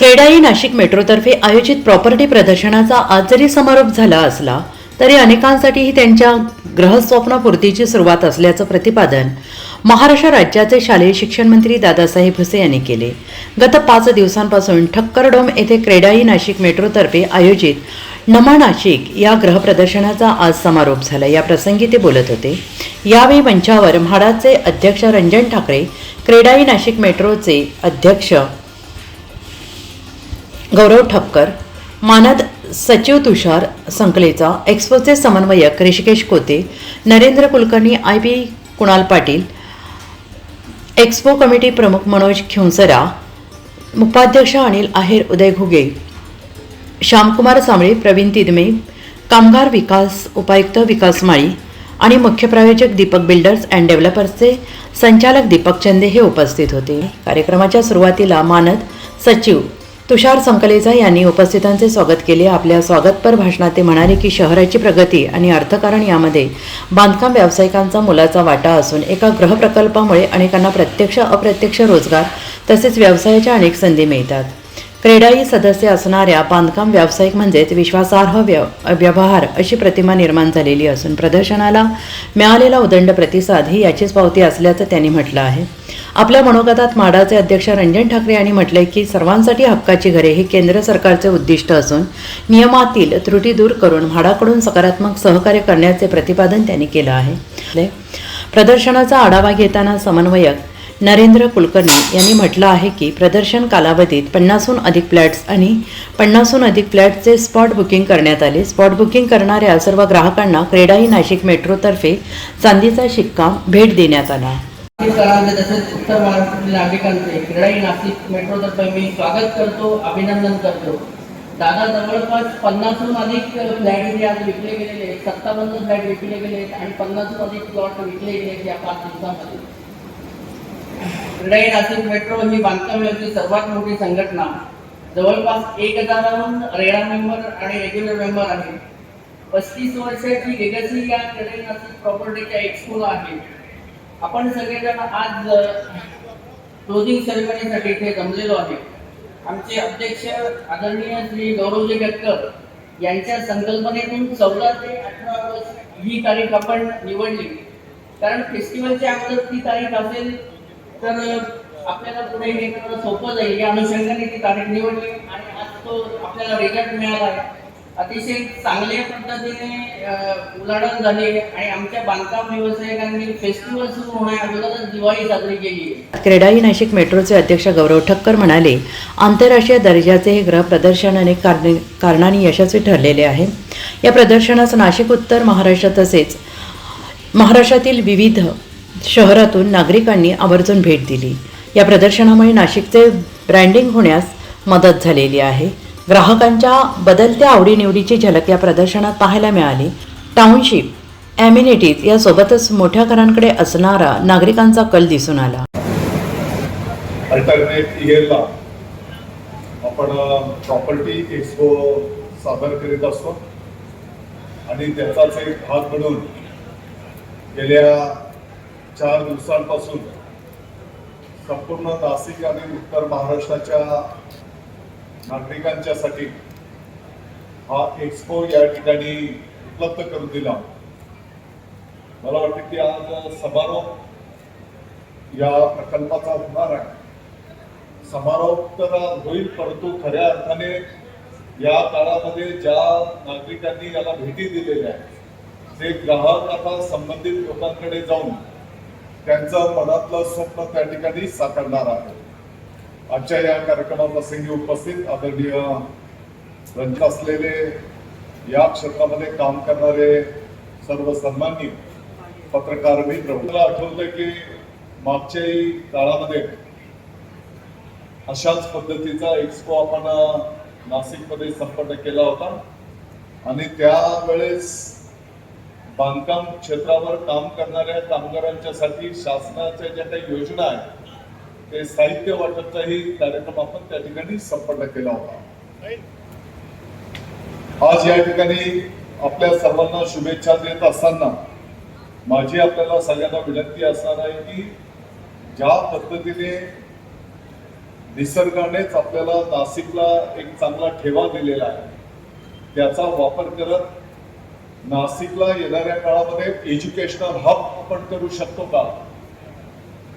क्रेडाई नाशिक मेट्रोतर्फे आयोजित प्रॉपर्टी प्रदर्शनाचा आज जरी समारोप झाला असला तरी अनेकांसाठी ही त्यांच्या ग्रहस्वप्नपूर्तीची सुरुवात असल्याचं प्रतिपादन महाराष्ट्र राज्याचे शालेय शिक्षण मंत्री दादासाहेब भुसे यांनी केले. गत पाच दिवसांपासून ठक्करडोम येथे क्रेडाई नाशिक मेट्रोतर्फे आयोजित नमा नाशिक या ग्रहप्रदर्शनाचा आज समारोप झाला. या प्रसंगी ते बोलत होते. यावेळी मंचावर म्हाडाचे अध्यक्ष रंजन ठाकरे क्रेडाई नाशिक मेट्रोचे अध्यक्ष गौरव ठक्कर मानद सचिव तुषार संकलेचा एक्स्पोचे समन्वयक Rishikesh Kote Narendra Kulkarni I B Kunal Patil expo committee प्रमुख मनोज खिंसरा उपाध्यक्ष अनिल आहेर उदय घुगे श्यामकुमार सामळे प्रवीण तिदमे कामगार विकास उपायुक्त विकास माळी आणि मुख्य प्रायोजक दीपक बिल्डर्स अँड डेव्हलपर्सचे संचालक दीपक चंदे हे उपस्थित होते. कार्यक्रमाच्या सुरुवातीला मानद सचिव तुषार संकलेजा यांनी उपस्थितांचे स्वागत केले. आपल्या स्वागतपर भाषणात ते म्हणाले की शहराची प्रगती आणि अर्थकारण यामध्ये बांधकाम व्यावसायिकांचा मोलाचा वाटा असून एका गृहप्रकल्पामुळे अनेकांना प्रत्यक्ष अप्रत्यक्ष रोजगार तसेच व्यवसायाच्या अनेक संधी मिळतात. क्रेडाई सदस्य असणाऱ्या बांधकाम व्यावसायिक म्हणजेच विश्वासार्ह व्य व्यवहार अशी प्रतिमा निर्माण झालेली असून प्रदर्शनाला मिळालेला उदंड प्रतिसाद ही याचीच पावती असल्याचं त्यांनी म्हटलं आहे. आपल्या मनोगतात माडाचे अध्यक्ष रंजन ठाकरे यांनी म्हटलंय की सर्वांसाठी हक्काची घरे हे केंद्र सरकारचे उद्दिष्ट असून नियमातील त्रुटी दूर करून म्हाडाकडून सकारात्मक सहकार्य करण्याचे प्रतिपादन त्यांनी केलं आहे. प्रदर्शनाचा आढावा घेताना समन्वयक नरेंद्र कुलकर्णी यांनी म्हटलं आहे की प्रदर्शन कालावधीत पन्नासहून अधिक फ्लॅट्स आणि पन्नासहून अधिक फ्लॅटचे स्पॉट बुकिंग करण्यात आले. स्पॉट बुकिंग करणाऱ्या सर्व ग्राहकांना क्रेडाई नाशिक मेट्रोतर्फे चांदीचा शिक्का भेट देण्यात आला. तसेच उत्तर महाराष्ट्रातील नागरिकांचे क्रीडाई नाशिक मेट्रोतर्फे मी स्वागत करतो अभिनंदन करतो. दादा जवळपास पन्नासहून अधिक फ्लॅट जे आज विकले गेलेले आहेत सत्तावन्न फ्लॅट विकले गेले आहेत आणि पन्नासहून अधिक प्लॉट विकले गेले आहेत या पाच दिवसामध्ये. क्रीडाई नाशिक मेट्रो ही बांधकाम व्यवस्थेची सर्वात मोठी संघटना. जवळपास एक हजाराहून रेडा मेंबर आणि रेग्युलर मेंबर आहे पस्तीस वर्षाची लेगसी या क्रीडाई नाशिक प्रॉपर्टीच्या एक्सपोला आहे. आपण सगळेजण आज क्लोजिंग सेरेमनीसाठी इथे जमलेलो आहे. आमचे अध्यक्ष आदरणीय श्री गौरवजी गटकर यांच्या संकल्पनेतून चौदा ते अठरा ऑगस्ट ही तारीख आपण निवडली. कारण फेस्टिवलच्या अगोदर ती तारीख असेल तर आपल्याला पुढे हे करणं सोपं जाईल. या अनुषंगाने ती तारीख निवडली आणि आज तो आपल्याला रिझल्ट मिळाला. आहे अतिशय चांगल्या पद्धतीने अं, उलाढाल झाली आणि आमच्या बांधकाम व्यावसायिकांनी फेस्टिवल सुरू होण्या अगोदरच दिवाळी साजरी केली. आहे क्रेडाई नाशिक मेट्रोचे अध्यक्ष गौरव ठक्कर म्हणाले आंतरराष्ट्रीय दर्जाचे हे ग्रह प्रदर्शन अनेक कारणे कारणांनी यशस्वी ठरलेले आहे. या प्रदर्शनास नाशिक उत्तर महाराष्ट्र तसेच महाराष्ट्रातील विविध शहरातून नागरिकांनी आवर्जून भेट दिली. या प्रदर्शनामुळे नाशिकचे ब्रँडिंग होण्यास मदत झालेली आहे. ग्राहकांच्या बदलत्या आवडीनिवडीची झलक या प्रदर्शनात पाहायला मिळाली. टाउनशिप ॲम्युनिटीज यासोबतच मोठ्या घरांकडे असणारा नागरिकांचा कल दिसून आला. अल्टरनेट इयरला आपण प्रॉपर्टी एक्सपो सादर करीत असतो. आणि त्याचाच एक भाग म्हणून गेल्या चार दिवसांपासून संपूर्ण नाशिक आणि उत्तर महाराष्ट्राच्या नागरिकांच्यासाठी हा एक्सपो या ठिकाणी उपलब्ध करून दिला. मला वाटतं की आज समारोप या प्रकल्पाचा होणार आहे. समारोप तर होईल परंतु खऱ्या अर्थाने या काळामध्ये ज्या नागरिकांनी याला भेटी दिलेल्या आहेत ते ग्राहक आता संबंधित लोकांकडे जाऊन त्यांचं मनातलं स्वप्न त्या ठिकाणी साकारणार आहे. आजच्या या कार्यक्रमाप्रसंगी उपस्थित आदरणीय रंजित असलेले या क्षेत्रामध्ये काम करणारे सर्व सन्माननीय पत्रकार मित्र मला आठवतं की मागच्याही काळामध्ये अशाच पद्धतीचा एक्सपो आपण नाशिकमध्ये संपन्न केला होता. आणि त्यावेळेस बांधकाम क्षेत्रावर काम करणाऱ्या कामगारांच्यासाठी शासनाच्या ज्या काही योजना आहेत ते साहित्य वाटपचाही कार्यक्रम आपण त्या ठिकाणी संपन्न केला होता. आज या ठिकाणी आपल्या सर्वांना शुभेच्छा देत असताना माझी आपल्याला सगळ्यांना विनंती असणार आहे की ज्या पद्धतीने निसर्गानेच आपल्याला नाशिकला एक चांगला ठेवा दिलेला आहे त्याचा वापर करत नाशिकला येणाऱ्या काळामध्ये एज्युकेशनल हब आपण करू शकतो का?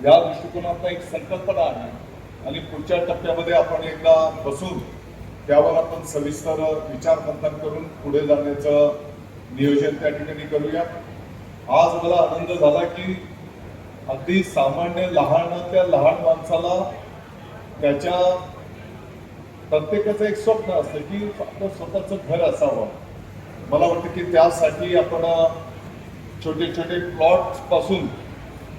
या दृष्टिकोनातून एक संकल्पना आहे. आणि पुढच्या टप्प्यामध्ये आपण एकदा बसून त्यावर आपण सविस्तर विचार मंथन करून पुढे जाण्याचं नियोजन त्या ठिकाणी करूया. आज मला आनंद झाला की अगदी सामान्य लहान त्या लहान माणसाला त्याच्या प्रत्येकाचं एक स्वप्न असतं की आपलं स्वतःचं घर असावं. मला वाटतं की त्यासाठी आपण छोटे छोटे प्लॉटपासून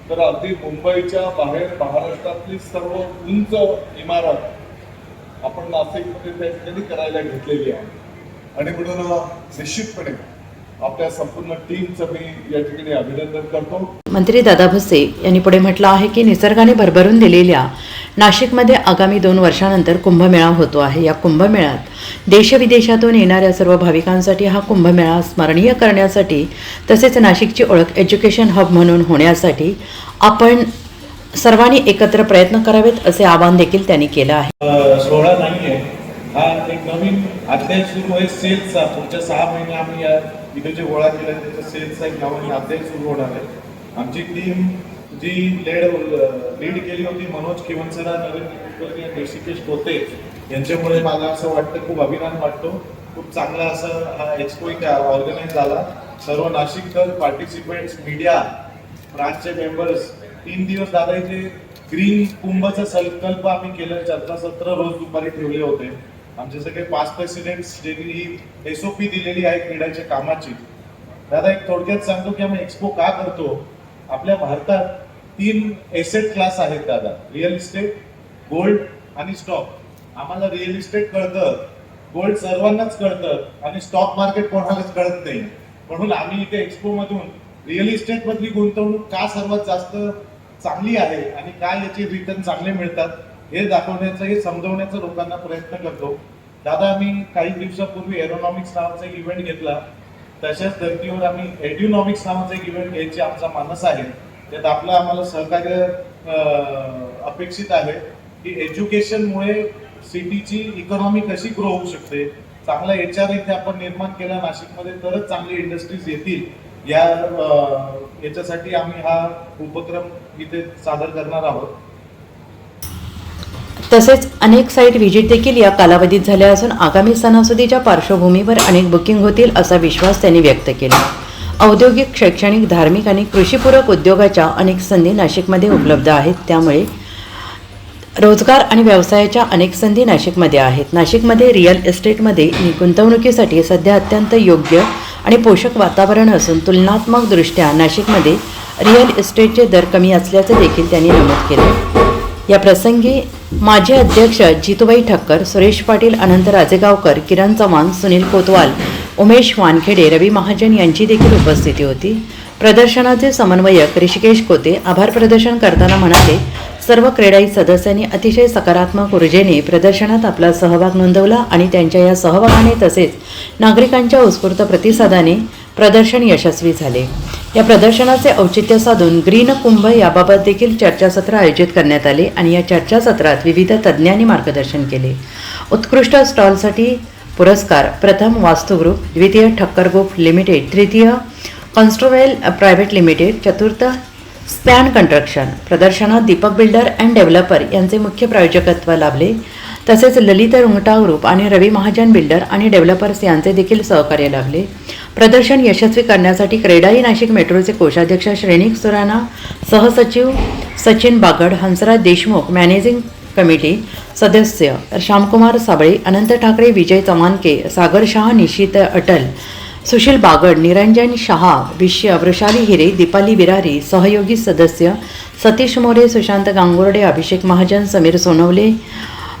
तर अगदी मुंबईच्या बाहेर महाराष्ट्रातली सर्व उंच इमारत आपण नाशिकमध्ये त्या ठिकाणी करायला घेतलेली आहे. आणि म्हणून निश्चितपणे आपल्या संपूर्ण टीमचं मी या ठिकाणी अभिनंदन करतो. मंत्री दादा भुसे यांनी पुढे म्हटलं आहे की निसर्गाने भरभरून दिलेल्या नाशिकमध्ये आगामी दोन वर्षानंतर कुंभमेळा होतो आहे. या कुंभमेळ्यात देशविदेशातून येणाऱ्या सर्व भाविकांसाठी हा कुंभमेळा स्मरणीय करण्यासाठी तसेच नाशिकची ओळख एज्युकेशन हब म्हणून होण्यासाठी आपण सर्वांनी एकत्र प्रयत्न करावेत असे आवाहन देखील त्यांनी केलं आहे. सोहळा नाही आहे हा एक नवीन अध्याय सुरू आहे सेल्सचा पुढच्या सहा महिने आम्ही या इथे जे गोळा केला आहे त्याचा सेल्सचा एक नवीन अध्याय सुरू होणार आहे. आमची टीम जी लेड लीड केली होती मनोज किवनसरा नरेंद्र कुलकर्णी आणि ऋषिकेश कोते यांच्यामुळे मला असं वाटतं खूप अभिमान वाटतो. खूप चांगला असं हा एक्सपो इथे ऑर्गनाईज झाला. सर्व नाशिककर पार्टिसिपेंट्स मीडिया ब्रांचचे मेंबर्स तीन दिवस दादा इथे ग्रीन कुंभचा संकल्प आम्ही केलं चर्चासत्र रोज दुपारी ठेवले होते. आमचे सगळे पाच प्रेसिडेंट्स ज्यांनी ही एस ओ पी दिलेली आहे क्रीडाच्या कामाची. दादा एक थोडक्यात सांगतो की आम्ही एक्सपो का करतो? आपल्या भारतात तीन एसेट क्लास आहेत दादा. रिअल इस्टेट गोल्ड आणि स्टॉक आम्हाला रिअल इस्टेट कळतं. गोल्ड सर्वांनाच कळतं आणि स्टॉक मार्केट कोणालाच कळत नाही. म्हणून आम्ही इथे एक्सपो मधून रिअल इस्टेट मधली गुंतवणूक का सर्वात जास्त चांगली आहे आणि काय याचे रिटर्न चांगले मिळतात हे दाखवण्याचा हे समजवण्याचा लोकांना प्रयत्न करतो. दादा आम्ही काही दिवसापूर्वी एरोनॉमिक्स नावाचा एक इव्हेंट घेतला. तशाच धर्तीवर आम्ही एड्युनॉमिक्स नावाचा एक इव्हेंट घ्यायची आमचा मानस आहे. यात आपलं आम्हाला सहकार्य अपेक्षित आहे की एज्युकेशनमुळे सिटीची इकॉनॉमी कशी ग्रो होऊ शकते चांगला एच आर इथे आपण निर्माण केला नाशिकमध्ये तरच चांगली इंडस्ट्रीज येतील या याच्यासाठी आम्ही हा उपक्रम इथे सादर करणार आहोत. तसेच अनेक साईट व्हिजिट देखील या कालावधीत झाल्या असून आगामी सणासुदीच्या पार्श्वभूमीवर अनेक बुकिंग होतील असा विश्वास त्यांनी व्यक्त केला. औद्योगिक शैक्षणिक धार्मिक आणि कृषीपूरक उद्योगाच्या अनेक संधी नाशिकमध्ये उपलब्ध आहेत. त्यामुळे रोजगार आणि व्यवसायाच्या अनेक संधी नाशिकमध्ये आहेत. नाशिकमध्ये रिअल इस्टेटमध्ये गुंतवणुकीसाठी सध्या अत्यंत योग्य आणि पोषक वातावरण असून तुलनात्मकदृष्ट्या नाशिकमध्ये रिअल इस्टेटचे दर कमी असल्याचे देखील त्यांनी नमूद केले. या प्रसंगी माजी अध्यक्ष जितूबाई ठक्कर सुरेश पाटील अनंत राजेगावकर किरण चव्हाण सुनील कोतवाल उमेश वानखेडे रवी महाजन यांची देखील उपस्थिती होती. प्रदर्शनाचे समन्वयक ऋषिकेश कोते आभार प्रदर्शन करताना म्हणाले सर्व क्रेडाई सदस्यांनी अतिशय सकारात्मक ऊर्जेने प्रदर्शनात आपला सहभाग नोंदवला आणि त्यांच्या या सहभागाने तसेच नागरिकांच्या उत्स्फूर्त प्रतिसादाने प्रदर्शन यशस्वी झाले. या प्रदर्शनाचे औचित्य साधून ग्रीन कुंभ याबाबत देखील चर्चासत्र आयोजित करण्यात आले आणि या चर्चासत्रात विविध तज्ज्ञांनी मार्गदर्शन केले. उत्कृष्ट स्टॉलसाठी पुरस्कार प्रथम वास्तुग्रुप द्वितीय ठक्कर ग्रुप लिमिटेड तृतीय कॉन्स्ट्रोवेल प्रायव्हेट लिमिटेड चतुर्थ स्पॅन कंट्रक्शन प्रदर्शनात दीपक बिल्डर अँड डेव्हलपर यांचे मुख्य प्रायोजकत्व लाभले. तसेच ललित रुंगटा ग्रुप आणि रवी महाजन बिल्डर आणि डेव्हलपर्स यांचे देखील सहकार्य लाभले. प्रदर्शन यशस्वी करण्यासाठी क्रेडाई नाशिक मेट्रोचे कोषाध्यक्ष श्रेणिक सुराणा सहसचिव सचिन बागड हंसराज देशमुख मॅनेजिंग कमिटी सदस्य श्यामकुमार साबळे अनंत ठाकरे विजय चमानके सागर शाह निशित अटल सुशील बागड निरंजन शहा विश्य वृषाली हिरे दीपाली विरारी सहयोगी सदस्य सतीश मोरे सुशांत गांगुर्डे अभिषेक महाजन समीर सोनवले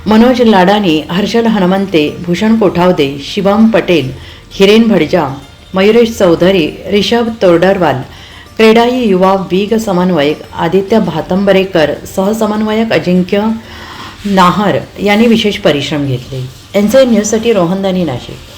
मनोज लाडानी हर्षल हनुमंते भूषण कोठावदे शिवम पटेल हिरेन भडजा मयुरेश चौधरी रिषभ तोरडरवाल क्रेडाई युवा वीग समन्वयक आदित्य भातंबरेकर सहसमन्वयक अजिंक्य नाहर यांनी विशेष परिश्रम घेतले. एन न्यूजसाठी रोहनदानी नाशिक.